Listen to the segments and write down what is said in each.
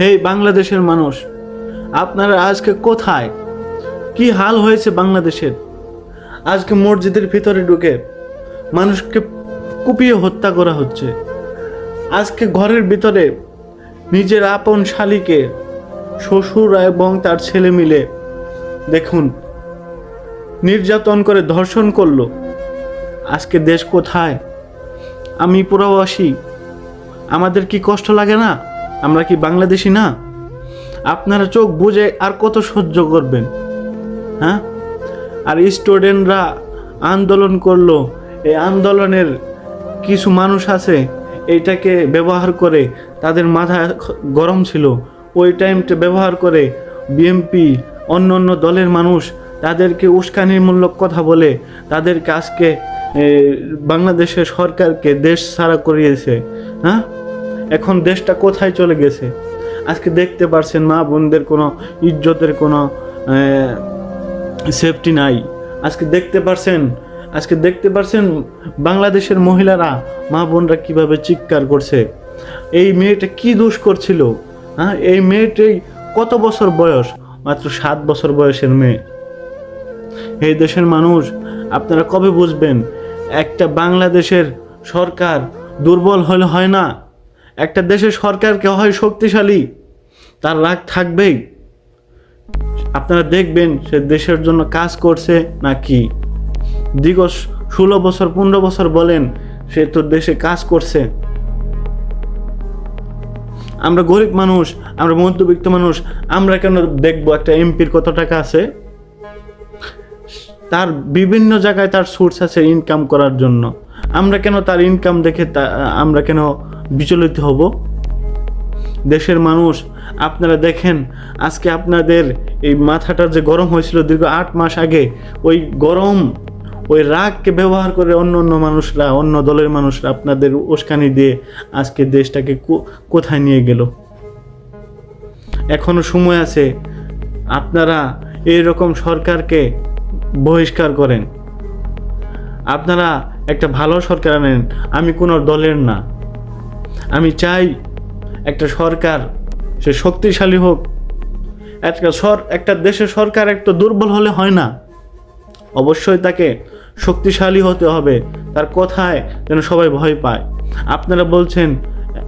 হে বাংলাদেশের মানুষ, আপনারা আজকে কোথায়? কি হাল হয়েছে বাংলাদেশের? আজকে মসজিদের ভিতরে ঢুকে মানুষকে কুপিয়ে হত্যা করা হচ্ছে। আজকে ঘরের ভিতরে নিজের আপন শালিকে, শ্বশুর এবং তার ছেলে মিলে দেখুন, নির্যাতন করে ধর্ষণ করল। আজকে দেশ কোথায়? আমি প্রবাসী, আমাদের কি কষ্ট লাগে না? আমরা কি বাংলাদেশি না? আপনারা চোখ বুঝে আর কত সহ্য করবেন? হ্যাঁ? আর স্টুডেন্টরা আন্দোলন করল, এই আন্দোলনের কিছু মানুষ আছে, এইটাকে ব্যবহার করে তাদের মাথা গরম ছিল। ওই টাইমটা ব্যবহার করে বিএমপি অন্য অন্য দলের মানুষ তাদেরকে উস্কানিমূলক কথা বলে তাদেরকে আজকে বাংলাদেশের সরকারকে দেশ ছাড়া করিয়েছে। হ্যাঁ? এখন দেশটা কোথায় চলে গেছে? আজকে দেখতে পারছেন মা বোনদের কোনো ইজ্জতের কোনো সেফটি নাই। আজকে দেখতে পারছেন, আজকে দেখতে পারছেন বাংলাদেশের মহিলারা মা বোনরা কীভাবে চিৎকার করছে। এই মেয়েটা কি দোষ করছিল? হ্যাঁ এই মেয়েটাই কত বছর বয়স? মাত্র সাত বছর বয়সের মেয়ে। এই দেশের মানুষ, আপনারা কবে বুঝবেন? একটা বাংলাদেশের সরকার দুর্বল হলে হয় না? একটা দেশের সরকারকে হয় শক্তিশালী, তার রাগ থাকবেই। আপনারা দেখবেন সে দেশের জন্য কাজ করছে না কি দীর্ঘ ষোলো বছর, পনেরো বছর বলেন, সে তো দেশে কাজ করছে। আমরা গরিব মানুষ, আমরা মধ্যবিত্ত মানুষ, আমরা কেন দেখব একটা এমপির কত টাকা আছে? তার বিভিন্ন জায়গায় তার সোর্স আছে ইনকাম করার জন্য। আমরা কেন তার ইনকাম দেখে আমরা কেন বিচলিত হব? দেশের মানুষ, আপনারা দেখেন, আজকে আপনাদের এই মাথাটা যে গরম হয়েছিল দীর্ঘ আট মাস আগে, ওই গরম, ওই রাগকে ব্যবহার করে অন্য অন্য মানুষরা, অন্য দলের মানুষরা আপনাদের উস্কানি দিয়ে আজকে দেশটাকে কোথায় নিয়ে গেল? এখনও সময় আছে, আপনারা এই রকম সরকারকে বহিষ্কার করেন। আপনারা একটা ভালো সরকার আনেন, আমি কোনো দলের না। আমি চাই একটা সরকার, সে শক্তিশালী হোক। একটা সর, একটা দেশের সরকার একটু দুর্বল হলে হয় না। অবশ্যই তাকে শক্তিশালী হতে হবে। তার কথায় যেন সবাই ভয় পায়। আপনারা বলছেন,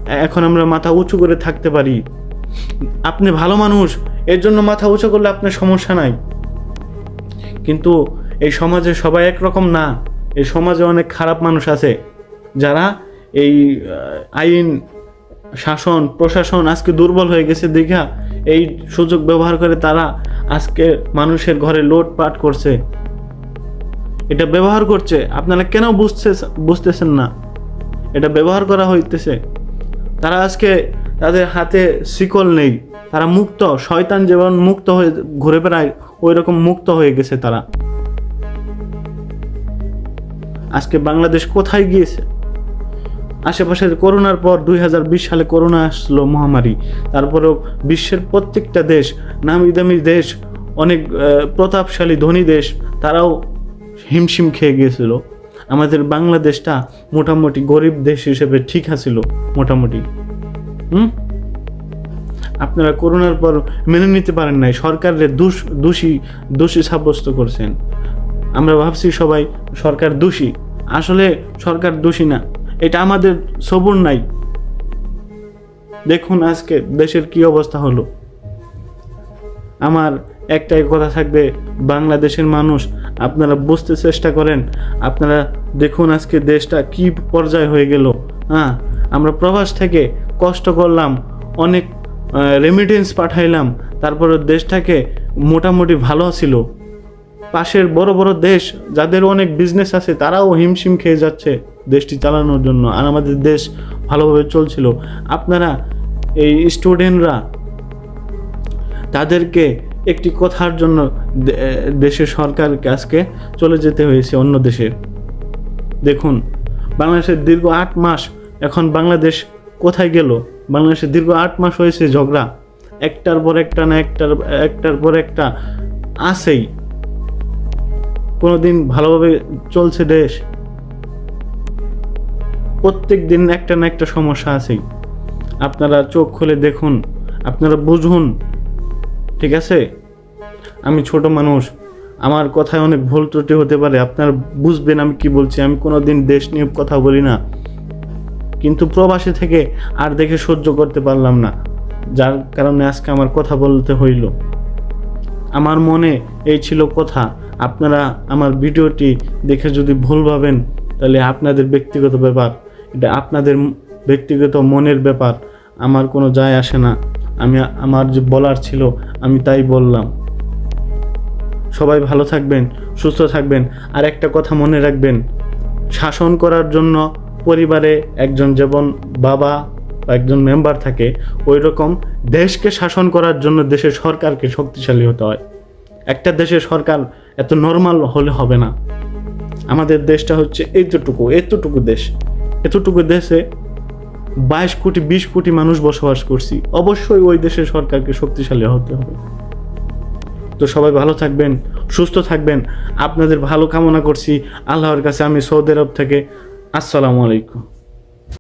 এখন আমরা মাথা উঁচু করে থাকতে পারি। আপনি ভালো মানুষ, এর জন্য মাথা উঁচু করলে আপনার সমস্যা নাই। কিন্তু এই সমাজে সবাই একরকম না। এই সমাজে অনেক খারাপ মানুষ আছে যারা এই আইন, শাসন, প্রশাসন আজকে দুর্বল হয়ে গেছে দীঘা এই সুযোগ ব্যবহার করে তারা আজকে মানুষের ঘরে লোটপাট করছে। এটা ব্যবহার করছে। আপনারা কেন বুঝতে বুঝতেছেন না? এটা ব্যবহার করা হইতেছে। তারা আজকে তাদের হাতে শিকল নেই। তারা মুক্ত, শয়তান যেমন মুক্ত হয়ে, ঘুরে বেড়ায় ওই রকম মুক্ত হয়ে গেছে তারা। আজকে বাংলাদেশ কোথায় গিয়েছে? আশেপাশে করোনার পর দুই সালে করোনা আসলো মহামারী। তারপরেও বিশ্বের প্রত্যেকটা দেশ, নামি দামি দেশ, অনেক প্রতাপশালী, ধনী দেশ, তারাও হিমশিম খেয়ে গিয়েছিল। আমাদের বাংলাদেশটা মোটামুটি গরিব দেশ হিসেবে ঠিক আছিল, মোটামুটি। হুম? আপনারা করোনার পর মেনে নিতে পারেন নাই। সরকারের দোষ, দোষী দোষী সাব্যস্ত করছেন। আমরা ভাবছি সবাই সরকার দোষী। আসলে সরকার দোষী না, এটা আমাদের সবুর নাই। দেখুন আজকে দেশের কি অবস্থা হলো। আমার একটাই কথা থাকবে, বাংলাদেশের মানুষ, আপনারা বুঝতে চেষ্টা করেন, আপনারা দেখুন আজকে দেশটা কি পর্যায়ে হয়ে গেল। হ্যাঁ আমরা প্রবাস থেকে কষ্ট করলাম, অনেক রেমিটেন্স পাঠাইলাম, তারপরে দেশটাকে মোটামুটি ভালো ছিল। পাশের বড় বড় দেশ, যাদের অনেক বিজনেস আছে, তারাও হিমশিম খেয়ে যাচ্ছে দেশটি চালানোর জন্য। আর আমাদের দেশ ভালোভাবে চলছিল। আপনারা, এই স্টুডেন্টরা তাদেরকে একটি কথার জন্য দেশের সরকারকে আজকে চলে যেতে হয়েছে অন্য দেশে। দেখুন, বাংলাদেশের দীর্ঘ আট মাস এখন বাংলাদেশ কোথায় গেল? বাংলাদেশের দীর্ঘ আট মাস হয়েছে ঝগড়া। একটার পর একটা না একটার একটার পর একটা আসেই কোনোদিন ভালোভাবে চলছে দেশ। প্রত্যেক দিন একটা না একটা সমস্যা আছেই। আপনারা চোখ খুলে দেখুন, আপনারা বুঝুন, ঠিক আছে? আমি ছোট মানুষ, আমার কথায় অনেক ভুল ত্রুটি হতে পারে, আপনারা বুঝবেন আমি কি বলছি, আমি কোনোদিন দেশ নিয়ে কথা বলি না। কিন্তু প্রবাসী থেকে আর দেখে সহ্য করতে পারলাম না, যার কারণে আজকে আমার কথা বলতে হইল। আমার মনে এই ছিল কথা। আপনারা আমার ভিডিওটি দেখে যদি ভুল ভাবেন, তাহলে আপনাদের ব্যক্তিগত ব্যাপার। এটা আপনাদের ব্যক্তিগত মনের ব্যাপার। আমার কোনো যায় আসে না। আমি, আমার যে বলার ছিল, আমি তাই বললাম। সবাই ভালো থাকবেন, সুস্থ থাকবেন। আর একটা কথা মনে রাখবেন, শাসন করার জন্য পরিবারে একজন যেমন বাবা বা একজন মেম্বার থাকে, ওই রকম দেশকে শাসন করার জন্য দেশের সরকারকে শক্তিশালী হতে হয়। একটা দেশের সরকার এত নর্মাল হলে হবে না। আমাদের দেশটা হচ্ছে এতটুকু এতটুকু দেশ। এতটুকু দেশে বাইশ কোটি, বিশ কোটি মানুষ বসবাস করছি। অবশ্যই ওই দেশের সরকারকে শক্তিশালী হতে হবে। তো সবাই ভালো থাকবেন, সুস্থ থাকবেন। আপনাদের ভালো কামনা করছি। আল্লাহর কাছে আমি সৌদি আরব থেকে। আসসালামু আলাইকুম।